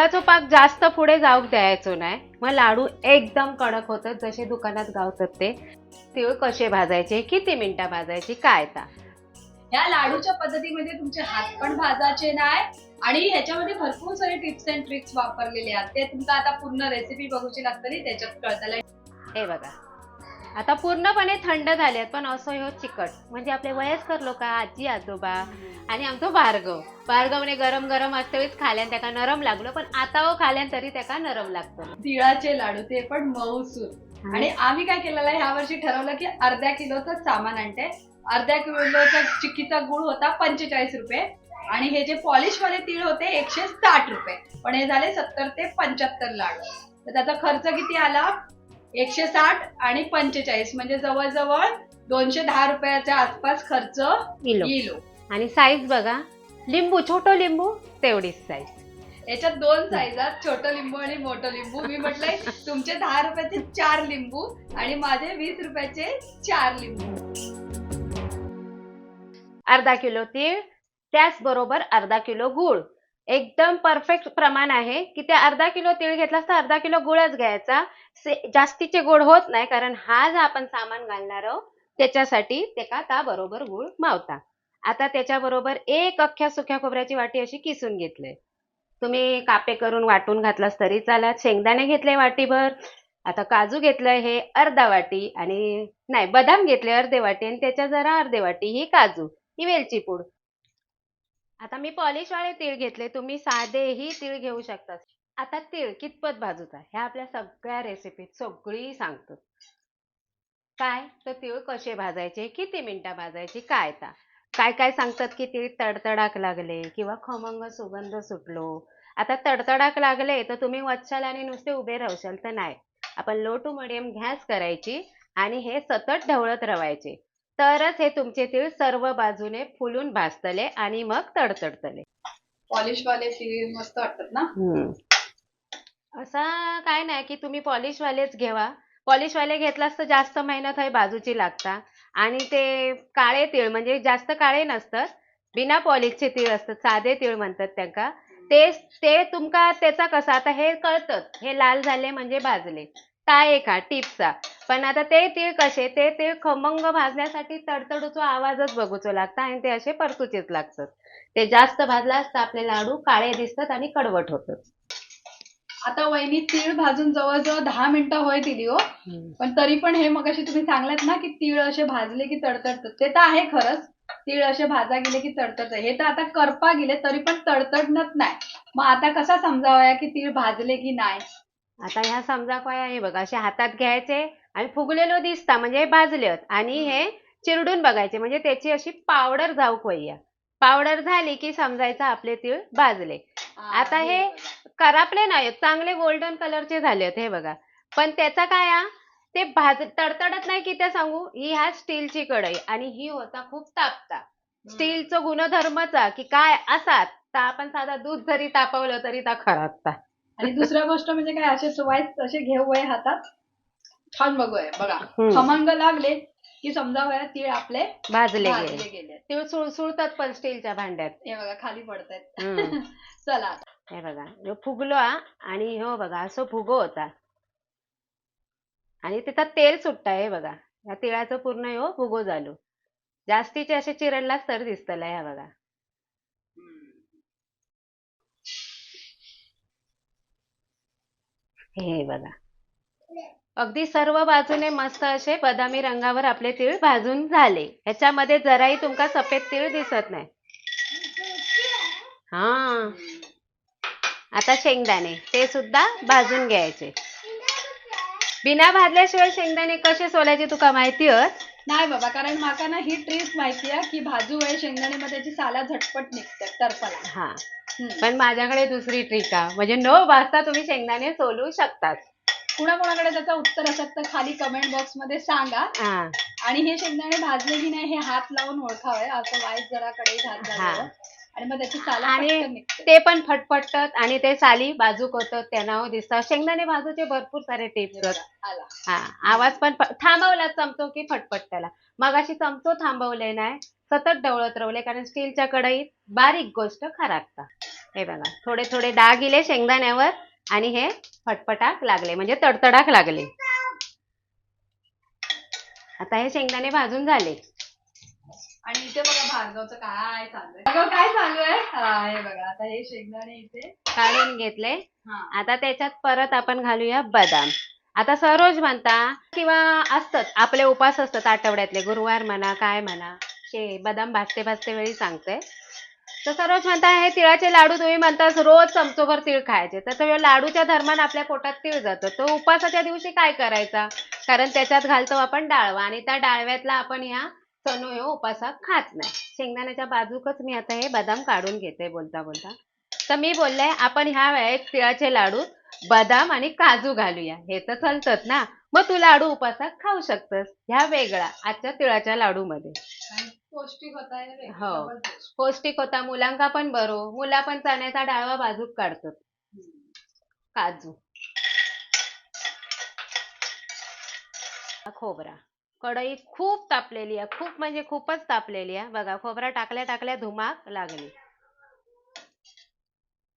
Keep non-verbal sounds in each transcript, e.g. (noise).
गुळाचा पाक जास्त पुढे जाऊ द्यायचो नाही मग लाडू एकदम कडक होतात जसे दुकानात गावतात ते. तिळ कसे भाजायचे किती मिनिटं भाजायची काय ता. या लाडूच्या पद्धतीमध्ये तुमचे हात पण भाजायचे नाही आणि ह्याच्यामध्ये भरपूर सारे टिप्स अँड ट्रिक्स वापरलेले आहेत. ते तुमका आता पूर्ण रेसिपी बघूची लागतली त्याच्यात कळतलं. हे बघा. आता पूर्णपणे थंड झालेत पण असं हो चिकट. म्हणजे आपले वयस्कर लोक आजी आजोबा आणि आमचं भार्गव भार्गवने गरम गरम असतेच खाल्यान त्याका नरम लागलो पण आता हो खाल्यान तरी त्याका नरम लागतो. तिळाचे लाडू ते पण मऊसूर आणि आम्ही काय केलेलं आहे ह्या वर्षी ठरवलं की अर्ध्या किलोचं सामान आणते. अर्ध्या किलोचा चिक्कीचा गुळ होता पंचेचाळीस रुपये. आणि हे जे पॉलिश वाले तीळ होते एकशे साठ रुपये. पण हे झाले सत्तर ते पंच्याहत्तर लाडू. तर त्याचा खर्च किती आला? एकशे साठ आणि पंचेचाळीस म्हणजे जवळजवळ दोनशे दहा रुपयाच्या आसपास खर्च किलो. येईल. आणि साईज बघा लिंबू छोटो लिंबू तेवढीच साईज याच्यात दोन साईज आहेत छोटं लिंबू आणि मोठं लिंबू. मी म्हटलंय तुमचे दहा रुपयाचे चार लिंबू आणि माझे वीस रुपयाचे चार लिंबू. अर्धा किलो तीळ त्याचबरोबर अर्धा किलो गूळ. एकदम परफेक्ट प्रमाण आहे. की ते अर्धा किलो तीळ घेतलास तर अर्धा किलो गुळच घ्यायचा. जास्तीचे गोड होत नाही कारण हा जो आपण सामान घालणार आहोत त्याच्यासाठी त्याका त्या बरोबर गुळ मावता. आता त्याच्याबरोबर एक अख्ख्या सुक्या खोबऱ्याची वाटी अशी किसून घेतले. तुम्ही कापे करून वाटून घातलास तरी चालत. शेंगदाणे घेतले वाटीभर. आता काजू घेतलंय हे अर्धा वाटी आणि नाही बदाम घेतले अर्धे वाटी आणि त्याच्या जरा अर्धे वाटी ही काजू ही वेलची पूड. आता मी पॉलिशवाळे तीळ घेतले. तुम्ही साधेही तीळ घेऊ शकता. आता तीळ कितपत भाजूचा ह्या आपल्या सगळ्या रेसिपीत सगळी सांगतो. काय? तर तीळ कसे भाजायचे? किती मिनिटं भाजायची? काय ता? काय काय सांगतात की तीळ तडतडाक लागले किंवा खमंग सुगंध सुटलो. आता तडतडाक लागले तर तुम्ही वच्चाल आणि नुसते उभे राहशाल तर नाही. आपण लो टू मिडियम गॅस करायची आणि हे सतत ढवळत राहायचे तरच हे तुमचे तीळ सर्व बाजूने फुलून भाजतले आणि मग तडतडतले. पॉलिश वाले तीळ मस्त वाटतात ना? असं काय नाही की तुम्ही पॉलिश वालेच घेवा. पॉलिश वाले घेतलास तर जास्त मेहनत आहे बाजूची लागता. आणि ते काळे तीळ म्हणजे जास्त काळे नसतात. बिना पॉलिशचे तीळ असतात साधे तीळ म्हणतात त्यांका. ते ते तुमका त्याचा कसा आता हे कळतं. हे लाल झाले म्हणजे भाजले. काय का टिपचा पण आता ते तीळ कसे ते तीळ खमंग भाजण्यासाठी तडतडूचा आवाजच बघूचो लागता आणि ते असे परतूचेच लागतात. ते जास्त भाजला असता आपले लाडू काळे दिसतात आणि कडवट होतात. आता वहिनी तीळ भाजून जवळजवळ दहा मिनिटं होय दिली हो. पण तरी पण हे मग तुम्ही सांगलात ना की तीळ असे भाजले की तडतडतात ते तर आहे खरंच. तीळ असे भाजा गेले की तडतडत. हे तर आता करपा गेले तरी पण तडतडणत नाही. मग आता कसा समजावया की तीळ भाजले की नाही? आता ह्या समजा काय आहे बघा असे हातात घ्यायचे आणि फुगलेलो दिसता म्हणजे हे भाजलेत. आणि हे चिरडून बघायचे म्हणजे त्याची अशी पावडर जाऊ वय्या पावडर झाली की समजायचं आपले तीळ भाजले. आता हे करापले नाहीत. चांगले गोल्डन कलरचे झालेत हे बघा. पण त्याचा काय हा? ते भाज तडतडत नाही की त्या सांगू? ही ह्या स्टीलची कढई आणि ही होता खूप तापता. स्टीलचं गुणधर्मचा की काय असात? तर आपण साधा दूध जरी तापवलं तरी ता खराबता. आणि दुसऱ्या गोष्ट म्हणजे काय असे सुवाईस असे घेऊ वय हातात. छान बघूय बघा. खमंग लागले की समजावया तीळ आपले भाजले गेले. तीळ सुळसुळतात पण स्टीलच्या भांड्यात. हे बघा खाली पडतायत. (laughs) चला. हे बघा ह्यो फुगलो हा. आणि हो बघा असं फुगो होता. आणि त्याचा तेल सुट्टा हे बघा. या तिळाचं पूर्ण हो फुगो झालो. जास्तीचे असे चिरडलाच तर दिसतला ह्या बघा. हे बघा. अगदी सर्व बाजूने मस्त असे बदामी रंगावर आपले तीळ भाजून झाले. ह्याच्यामध्ये जराही तुमका सफेद तीळ दिसत नाही. हा. आता शेंगदाणे ते सुद्धा भाजून घ्यायचे. बिना भाजल्याशिवाय शेंगदाणे कसे सोलायचे तुका माहिती होत नाही बाबा कारण माका ना ही ट्रिक माहिती आहे की भाजू वेळ शेंगदाणे मध्ये त्याची साला झटपट निघतात टरफला हा. हम्म. पण माझ्याकडे दुसरी ट्रिक आहे. म्हणजे न भाजता तुम्ही शेंगदाणे सोलू शकतात. कुणाकुणाकडे त्याचं उत्तर असेल तर खाली कमेंट बॉक्समध्ये सांगा. हा. आणि हे शेंगदाणे भाजले की नाही हे हात लावून ओळखावे. असं वाईट जरा कडे हा. झालं आणि मग त्याची साला आणि पटकन निघते. ते पण फटफटतात आणि ते साली बाजूक होतात त्यांना दिसतात. शेंगदाणे भाजूचे भरपूर सारे टिप्स आहेत. आला. हा आवाज पण फ- थांबवला चमचो की फटफट त्याला. मग अशी चमचो थांबवले नाही सतत डवळत रावले कारण स्टीलच्या कढईत बारीक गोष्ट खराबता हे बघा थोडे थोडे डाग इले शेंगदाण्यावर आणि हे फटफटाक लागले म्हणजे तडतडाक लागले. आता हे शेंगदाणे भाजून झाले. आणि इथे बघा भार्गवचं काय चालू आहे भार्गव काय चालू आहे हा बघा आता हे शेंगदाणे इथे. काढून घेतले. हा. आता त्याच्यात परत आपण घालूया बदाम. आता सरोज म्हणता किंवा असतात आपले उपास असतात आठवड्यातले गुरुवार म्हणा काय म्हणा ते बदाम भाजते भाजते वेळी सांगते. तर सरोज म्हणता हे तिळाचे लाडू तुम्ही म्हणतास रोज चमचोभर तीळ खायचे. तर तो लाडूच्या धर्मान आपल्या पोटात तीळ जातो. तो उपासाच्या दिवशी काय करायचा? कारण त्याच्यात घालतो आपण डाळवा आणि त्या डाळव्यातला आपण ह्या सणू हे उपासात खात नाही. शेंगदाण्याच्या बाजूकच मी आता हे बदाम काढून घेते बोलता बोलता. तर मी बोलले आपण ह्या वेळेत तिळाचे लाडू बदाम आणि काजू घालूया. हे तर चालतात ना? मग तू लाडू उपासात खाऊ शकतस. ह्या वेगळा आजच्या तिळाच्या लाडू मध्ये पौष्टिक होत. हो. पौष्टिक होता मुलांका पण बरो. मुला पण चण्याचा डाळवा बाजूक काढतात. काजू. खोबरा. कढई खूप तापलेली आहे. खूप म्हणजे खूपच तापलेली आहे. बघा खोबरा टाकल्या टाकल्या धुमाक लागली.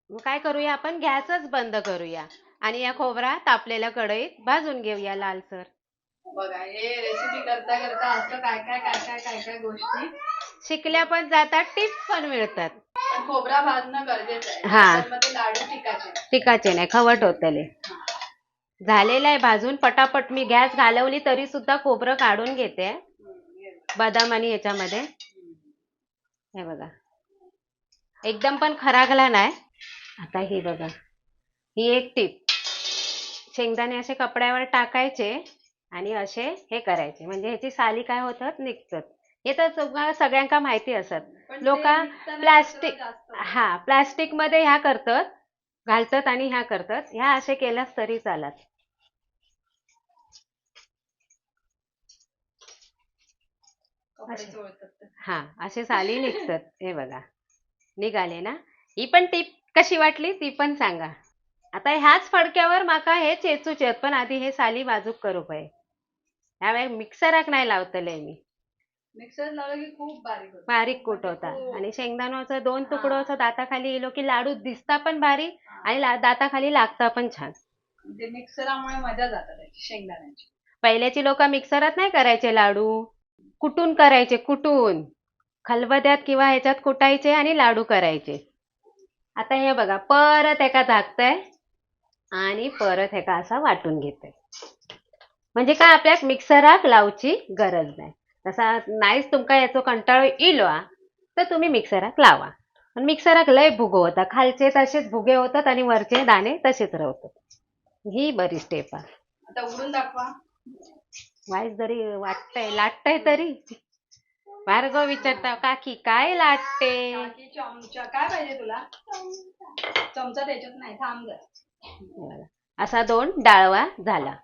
काय करूया आपण? गॅसच बंद करूया. आणि या खोबरा तापलेल्या कढईत भाजून घेऊया लालसर. बघा हे रेसिपी करता करता असं काय काय काय काय काय काय गोष्टी शिकल्या पण जातात टिप्स पण मिळतात. खोबरा भाजणं गरजेचं आहे. हा. लाडू टिकायचे टिकाचे नाही खवट होतले. झालेलं आहे भाजून. पटापट मी गॅस घालवली तरी सुद्धा खोबरं काढून घेते. बदाम आणि ह्याच्यामध्ये हे बघा. एकदम पण खरागला नाही. आता ही बघा. ही एक टीप. शेंगदाणे असे कपड्यावर टाकायचे आणि असे हे करायचे. म्हणजे ह्याची साली काय होतात निघतात. हे तर सगळ्या सगळ्यांका माहिती असत. लोका प्लास्टिक. हा प्लास्टिकमध्ये ह्या करतात घालतात आणि ह्या करतात. ह्या असे केल्यास तरी चालत. हा असे साली निघतात हे बघा. निघाले ना? ही पण टीप कशी वाटली? ती पण सांगा. आता ह्याच फडक्यावर माका हे चेचूचे आहेत पण आधी हे साली बाजूक करू पाहिजे ह्यावेळी मिक्सराक नाही लावतले मी. मिक्सर लावलं की खूप बारीक बारीक कुट होता? आणि शेंगदाण्याचं दोन तुकडं असं दाताखाली इलो की लाडू दिसता पण बारीक आणि दाताखाली लागता पण छान. ते मिक्सरामुळे मजा जातात शेंगदाण्याची. पहिल्याची लोक मिक्सरात नाही करायचे लाडू. कुटून करायचे कुटून. खलबद्यात किंवा ह्याच्यात कुटायचे आणि लाडू करायचे. आता हे बघा परत एका झाकतंय आणि परत एका असा वाटून घेतोय. म्हणजे काय आपल्याक मिक्सराक लावची गरज नाही. तसा नाहीच तुमका याचो कंटाळो इलो तर तुम्ही मिक्सराक लावा. पण मिक्सराक लय भुगो होता. खालचे तसेच भुगे होतात आणि वरचे दाणे तसेच राहतात ही बरी स्टेप आहे. आता उडून दाखवा. वाईस जरी वाटतंय लाटतंय तरी. भार्गव विचारता काकी काय लाटते? काकी चमचा. काय पाहिजे तुला? चमचा त्याच्यात नाही. थांब. असा दोन डाळवा झाला.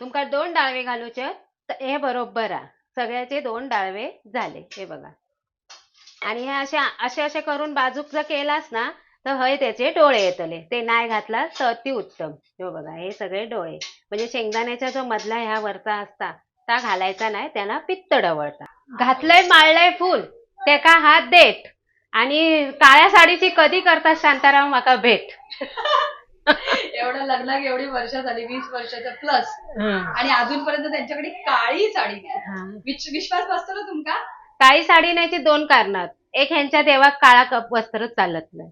तुमका दोन डाळवे घालूचे? तर हे बरोबर आ. सगळ्याचे दोन डाळवे झाले. हे बघा. आणि हे असे असे असे करून बाजूक जर केलास ना तर हय त्याचे डोळे येतले. ते नाही घातला तर अति उत्तम. हे बघा हे सगळे डोळे. म्हणजे शेंगदाण्याचा जो मधला ह्या वरचा असता त्या घालायचा नाही त्यांना पित्त डवळता घातलंय माळलंय फुल ते का हात देत. आणि काळ्या साडीची कधी करतात शांताराम माका भेट. (laughs) एवढं लग्नाक एवढी वर्ष झाली वीस वर्षाच्या प्लस आणि अजूनपर्यंत त्यांच्याकडे काळी साडी विश्वास बसतो ना तुमका? काळी साडी नाहीची दोन कारणात एक ह्यांच्या देवाक काळा कप वस्त्र चालत नाही.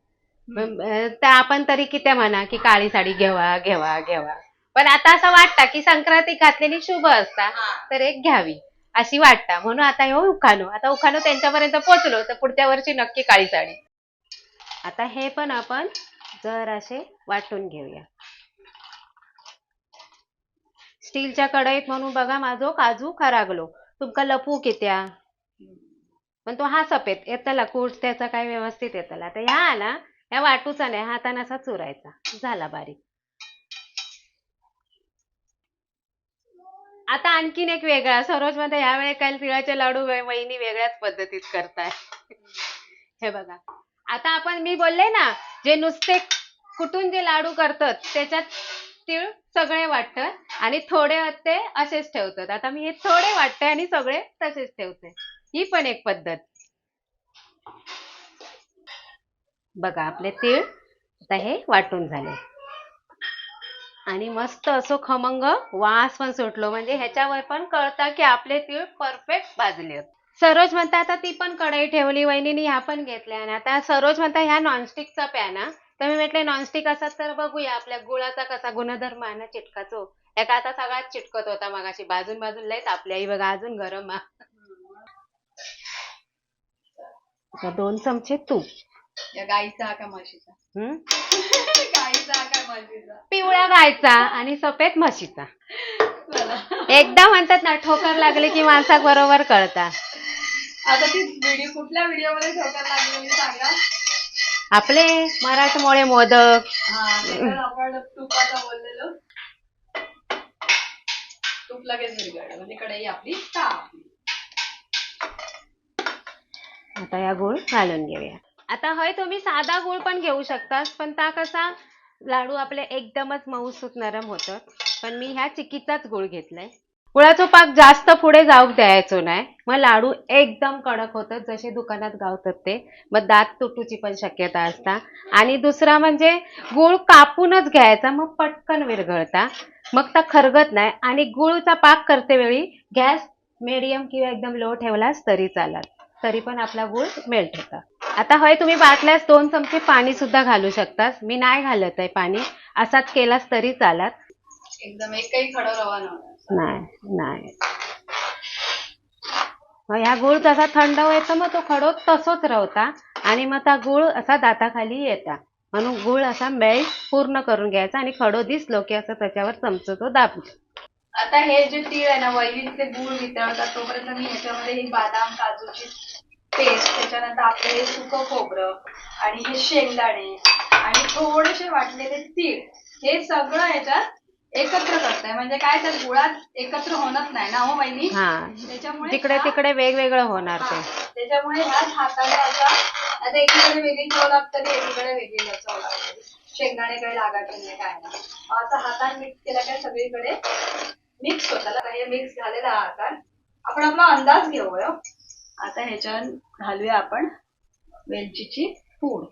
आपण तरी किती म्हणा की काळी साडी घेवा घेवा घेवा. पण आता असं वाटतं की संक्रांती घातलेली शुभ असता तर एक घ्यावी अशी वाटता. म्हणून आता हो उखाणो. आता उखाणो त्यांच्यापर्यंत पोहोचलो तर पुढच्या वर्षी नक्की काळी साडी. आता हे पण आपण जर असे वाटून घेऊया. स्टीलच्या कढईत म्हणून बघा माझो काजू खरागलो. तुमका लपू कित्या? पण तो हा सफेद. येतला कूट त्याचा काय व्यवस्थित येतला. आता ह्या ना ह्या वाटूचा नाही हाताने असा चुरायचा. झाला बारीक. आता आणखीन एक वेगळा सरोजमध्ये ह्या काल तिळाचे लाडू वहिनी वेगळ्याच पद्धतीत करताय. हे बघा. आता आपण मी बोलले ना जे नुसते कुटून जे लाडू करतात त्याच्यात तीळ सगळे वाटतात आणि थोडे ते असेच ठेवतात. आता मी हे थोडे वाटते आणि सगळे तसेच ठेवते. ही पण एक पद्धत. बघा आपले तीळ आता हे वाटून झाले. आणि मस्त असो खमंग वास पण सुटलो. म्हणजे ह्याच्यावर पण कळतं की आपले तीळ परफेक्ट भाजले सरोज म्हणता आता ती पण कढई ठेवली वहिनीने ह्या पण घेतल्या. आणि आता सरोज म्हणता ह्या नॉनस्टिकचा पॅन हा. तर मी म्हटले नॉनस्टिक असा तर बघूया आपल्या गुळाचा कसा गुणधर्म आहे ना चिटकाचो. एका आता सगळ्यात चिटकत होता मगाशी. बाजून बाजून लयच आपल्या आई बघा अजून गरम हा दोन चमचे तूप. या गाईचा का म्हशीचा? हम्म (laughs) गाईचा का म्हशीचा? पिवळा गायचा आणि सफेद म्हशीचा. चला. एकदा म्हणतात ना ठोकर लागली की माणसा बरोबर कळता. आता ती व्हिडिओ कुठल्या व्हिडिओमध्ये ठोकर लागलेली सांगा. आपले मराठमोळे मोदक. हा आपण तुपाचा बोललेलो. तूप लगेच विरघळलं म्हणजे कढई आपली आता या गुळ घालून घेऊया. आता हय तुम्ही साधा गुळ पण घेऊ शकता पण ता कसा लाडू आपले एकदमच मऊसूत नरम होतं. पण मी ह्या चिकीचाच गुळ घेतलाय. गुळाचा पाक जास्त पुढे जाऊ द्यायचो नाही. मग लाडू एकदम कडक होतात जसे दुकानात गावतात ते. मग दात तुटूची पण शक्यता असता. आणि दुसरा म्हणजे गुळ कापूनच घ्यायचा मग पटकन विरघळता. मग ता खरगत नाही. आणि गुळचा पाक करते वेळी गॅस मिडियम किंवा एकदम लो ठेवलास तरी चालत. तरी पण आपला गुळ मेल्ट होता. आता होय तुम्ही बाटल्यास दोन चमचे पाणी सुद्धा घालू शकतास. मी नाही घालत आहे पाणी. असाच केलास तरी चालत. एकदम एकही खडं रवा नाही नाही. मग ह्या गुळ जसा थंड व्हायचा मग तो खडो तसोच राहता आणि मग त्या गुळ असा दाताखाली येता. म्हणून गुळ असा मेल्ट पूर्ण करून घ्यायचा आणि खडो दिसलो की असं त्याच्यावर चमचा तो दाबू आता हे जे तीळ आहे ना वैविध्य गुळ वितळतात तोपर्यंत मी ह्याच्यामध्ये ही बादाम काजूची पेस्ट त्याच्यानंतर आपलं हे सुकं खोबरं आणि हे शेंगदाणे आणि थोडेसे वाटलेले तीळ हे सगळं ह्याच्यात एकत्र करताय. म्हणजे काय तर गुळात एकत्र होणत नाही ना हो हा. त्याच्यामुळे तिकडे तिकडे वेगवेगळं होणार ते. हा, त्याच्यामुळे ह्याच हाताने असा आता एकीकडे वेगळी चव लागते एकीकडे वेगळी चव लागते. शेंगदाणे काही लागायचे नाही काय नाही. असं हाताने मिक्स केलं काय सगळीकडे मिक्स होतं. आता हे मिक्स झालेलं हा हातात आपण आपला अंदाज घेऊया आता ह्याच्यात घालूया आपण वेलचीची पूड.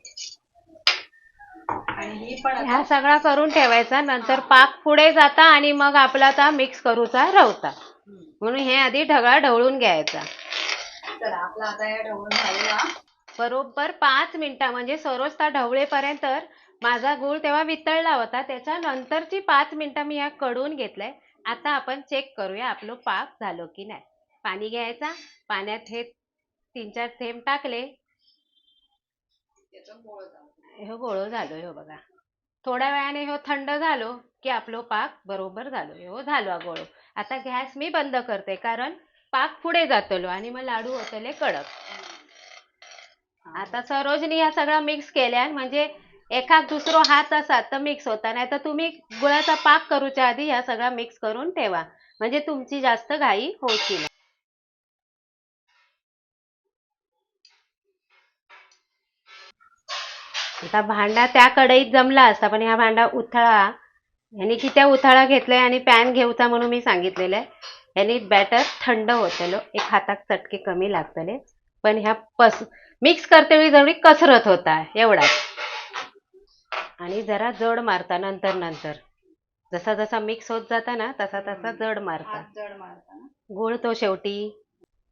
आणि ही पण ह्या सगळा करून ठेवायचा नंतर पाक पुढे जाता आणि मग आपला आता मिक्स करूचा रवता. म्हणून हे आधी ढगाळ ढवळून घ्यायचा. चला आपला आता हे ढवळून झालेला. बरोबर पाच मिनिटं म्हणजे सरोजता ढवळेपर्यंत माझा गूळ तेव्हा वितळला होता त्याच्यानंतरची पाच मिनिटं मी ह्या कडून घेतलंय. आता आपण चेक करूया आपलं पाक झालं की नाही. पाणी घ्यायचा पाण्यात हे तीन चार थेंब टाकले. हो गोळो झालो हो बघा. थोड्या वेळाने हो थंड झालो की आपलं पाक बरोबर झालो. हो झालो हा गोळो. आता गॅस मी बंद करते कारण पाक पुढे जातलो आणि मग लाडू होतले कडक. आता सरोजनी ह्या सगळं मिक्स केल्यान म्हणजे एखाद दुसरो हात असा तर मिक्स होता. नाही तर तुम्ही गुळाचा पाक करूच्या आधी ह्या सगळा मिक्स करून ठेवा. म्हणजे तुमची जास्त घाई होती आता भांडा त्या कढईत जमला असता पण ह्या भांडा उथळा. ह्यानी कित्या उथळा घेतलाय आणि पॅन घेऊचा म्हणून मी सांगितलेलं आहे. ह्यानी बॅटर थंड होतलो एक हातात चटके कमी लागतले पण ह्या पस मिक्स करते वेळी जवळी कसरत होता एवढाच. आणि जरा जड मारता नंतर नंतर. जसा जसा मिक्स होत जाता ना तसा तसा जड मारता. जड मारताना गुळ तो शेवटी.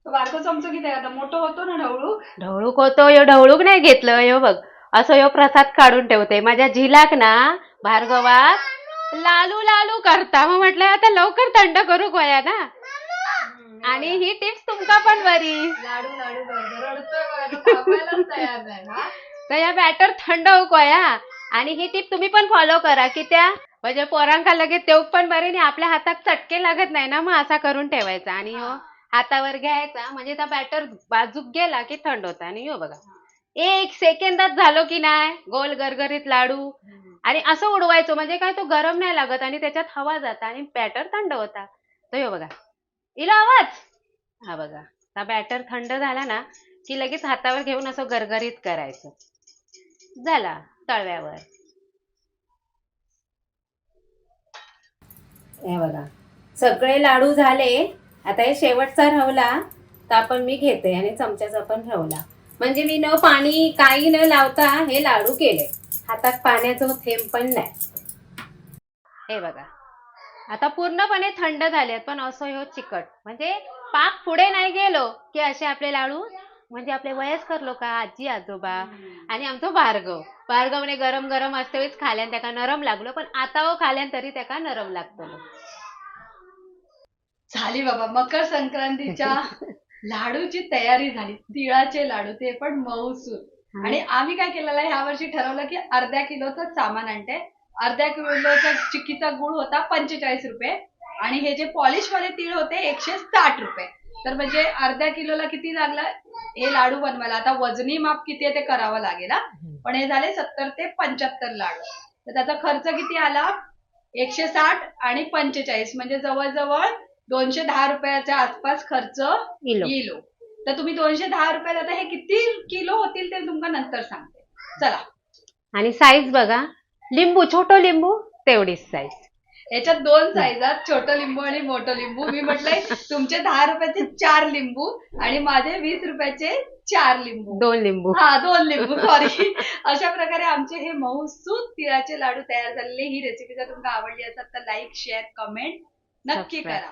बारको चमचो किती आता मोठं होतो ना ढवळू ढवळूक होतो यो ढवळूक नाही घेतलं यो बघ. असं यो प्रसाद काढून ठेवते. माझ्या झिलाक ना भार्गवात लालू लालू करता. मग म्हटलं आता लवकर थंड करू गोया ना. आणि ही टिप्स तुमका पण बरी. तर या बॅटर थंड होऊ गोया आणि ही टिप तुम्ही पण फॉलो करा की त्या म्हणजे पोरांका लगेच तेव पण बरे आणि आपल्या हातात चटके लागत नाही ना मग असा करून ठेवायचा. आणि हो. हातावर घ्यायचा. म्हणजे त्या बॅटर बाजूक गेला की थंड होता. आणि हो बघा. एक सेकंदात झालो की नाही? गोल गरगरीत लाडू. आणि असं उडवायचो म्हणजे काय तो गरम नाही लागत आणि त्याच्यात हवा जाता आणि बॅटर थंड होता. तो हे बघा. इला आवाज? हा बघा. हा बॅटर थंड झाला ना की लगेच हातावर घेऊन असं गरगरीत करायचं. झाला तळव्यावर. हे बघा. सगळे लाडू झाले. आता हे शेवटचा रवला तर आपण मी घेते आणि चमच्याचा पण रवला. म्हणजे मी न पाणी काही न लावता हे लाडू केले. हातात पाण्याचं थेंब पण नाही. हे बघा. आता पूर्णपणे थंड झालेत पण असं हो चिकट. म्हणजे पाक पुढे नाही गेलो की असे आपले लाडू म्हणजे आपले वयस्कर लोक आजी आजोबा आणि आमचं भार्गव. भार्गवने गरम गरम असते वेळेस खाल्यान त्याका नरम लागलो पण आता हो खाल्यान तरी त्याका नरम लागतो झाली बाबा मकर संक्रांतीच्या (laughs) लाडूची तयारी झाली. तिळाचे लाडू ते पण मऊसूर आणि आम्ही काय केलेलं ह्या वर्षी ठरवलं की अर्ध्या किलोचं सामान आणते. अर्ध्या किलोचा चिक्कीचा गुळ होता पंचेचाळीस रुपये. आणि हे जे पॉलिश वाले तीळ होते एकशे साठ रुपये. तर म्हणजे अर्ध्या किलोला किती लागला? हे लाडू बनवायला. आता वजनी माप किती आहे ते करावं लागेल. पण हे झाले सत्तर ते पंच्याहत्तर लाडू. तर त्याचा खर्च किती आला? एकशे साठ आणि पंचेचाळीस. म्हणजे जवळजवळ दोनशे दहा रुपयाच्या आसपास खर्च किलो. तर तुम्ही दोनशे दहा रुपयाला आता हे किती किलो होतील ते तुम्हाला नंतर सांगते. चला. आणि साईज बघा. लिंबू छोटो लिंबू तेवढीच साईज याच्यात दोन साईज आहेत. छोटं लिंबू आणि मोठं लिंबू. मी म्हटलंय तुमचे दहा रुपयाचे चार लिंबू आणि माझे वीस रुपयाचे चार लिंबू. दोन लिंबू. हा दोन लिंबू. सॉरी अशा प्रकारे आमचे हे मऊसूत तिळाचे लाडू तयार झालेले. ही रेसिपी जर तुम्हाला आवडली असेल तर लाईक शेअर कमेंट नक्की करा.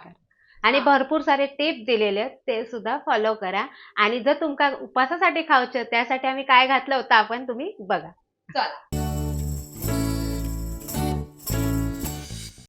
आणि भरपूर सारे टिप दिलेले आहेत ते सुद्धा फॉलो करा. आणि जर तुमका उपासासाठी खावचे त्यासाठी आम्ही काय घातलं होतं आपण तुम्ही बघा. चला.